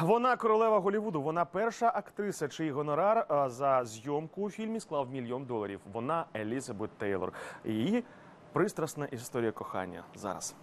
Вона королева Голівуду. Вона перша актриса, чий гонорар за зйомку у фільмі склав мільйон доларів. Вона Елізабет Тейлор. Її пристрасна історія кохання зараз.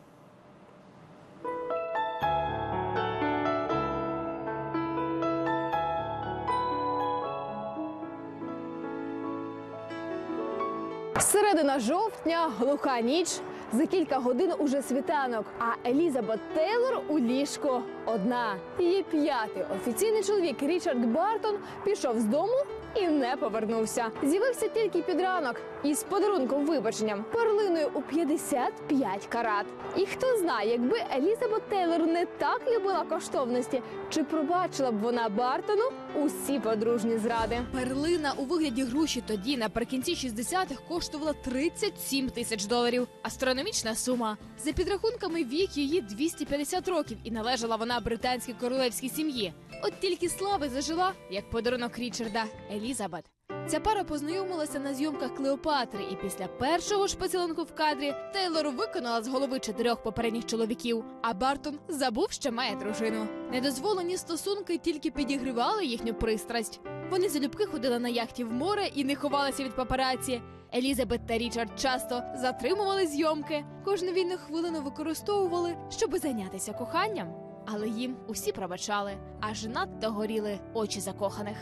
Середина жовтня, глуха ніч. За кілька годин уже світанок. А Елізабет Тейлор у ліжку одна. Її п'ятий офіційний чоловік Річард Бартон пішов з дому і не повернувся. З'явився тільки під ранок із подарунком вибаченням перлиною у 55 карат. І хто знає, якби Елізабет Тейлор не так любила коштовності, чи пробачила б вона Бартону усі подружні зради? Перлина у вигляді груші тоді наприкінці 60-х коштувала 37 тисяч доларів. Астрономічна сума. За підрахунками вік її 250 років, і належала вона британській королевській сім'ї. От тільки слави зажила як подарунок Річарда Елізабет. Ця пара познайомилася на зйомках Клеопатри, і після першого ж поцілунку в кадрі Тейлор виконала з голови чотирьох попередніх чоловіків. А Бартон забув, що має дружину. Недозволені стосунки тільки підігрівали їхню пристрасть. Вони залюбки ходили на яхті в море і не ховалися від папараці. Елізабет та Річард часто затримували зйомки, кожну вільну хвилину використовували, щоби зайнятися коханням. Але їм усі пробачали, аж надто горіли очі закоханих.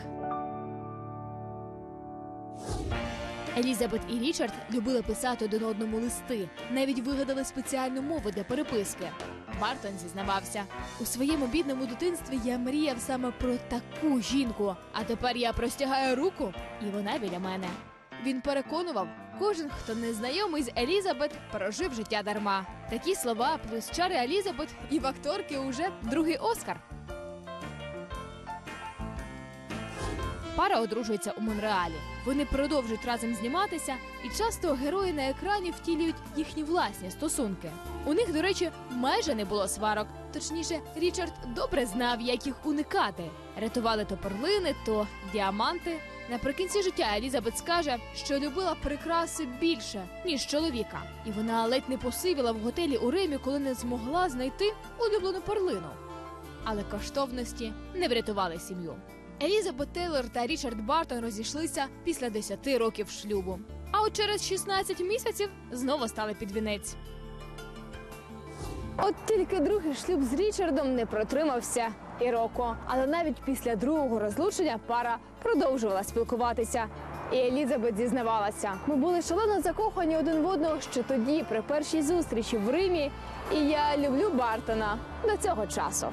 Елізабет і Річард любили писати один одному листи, навіть вигадали спеціальну мову для переписки. Бартон зізнавався у своєму бідному дитинстві. Я мріяв саме про таку жінку. А тепер я простягаю руку, і вона біля мене. Він переконував, кожен, хто не знайомий з Елізабет, прожив життя дарма. Такі слова, плюс чари Елізабет, і в акторки уже другий Оскар. Пара одружується у Монреалі. Вони продовжують разом зніматися, і часто герої на екрані втілюють їхні власні стосунки. У них, до речі, майже не було сварок. Точніше, Річард добре знав, як їх уникати. Рятували то перлини, то діаманти. Наприкінці життя Елізабет скаже, що любила прикраси більше ніж чоловіка, і вона ледь не посивіла в готелі у Римі, коли не змогла знайти улюблену перлину. Але коштовності не врятували сім'ю. Елізабет Тейлор та Річард Бартон розійшлися після 10 років шлюбу. А от через 16 місяців знову стали під вінець. От тільки другий шлюб з Річардом не протримався і року. Але навіть після другого розлучення пара продовжувала спілкуватися. І Елізабет зізнавалася: ми були шалено закохані один в одного ще тоді, при першій зустрічі в Римі. І я люблю Бартона до цього часу.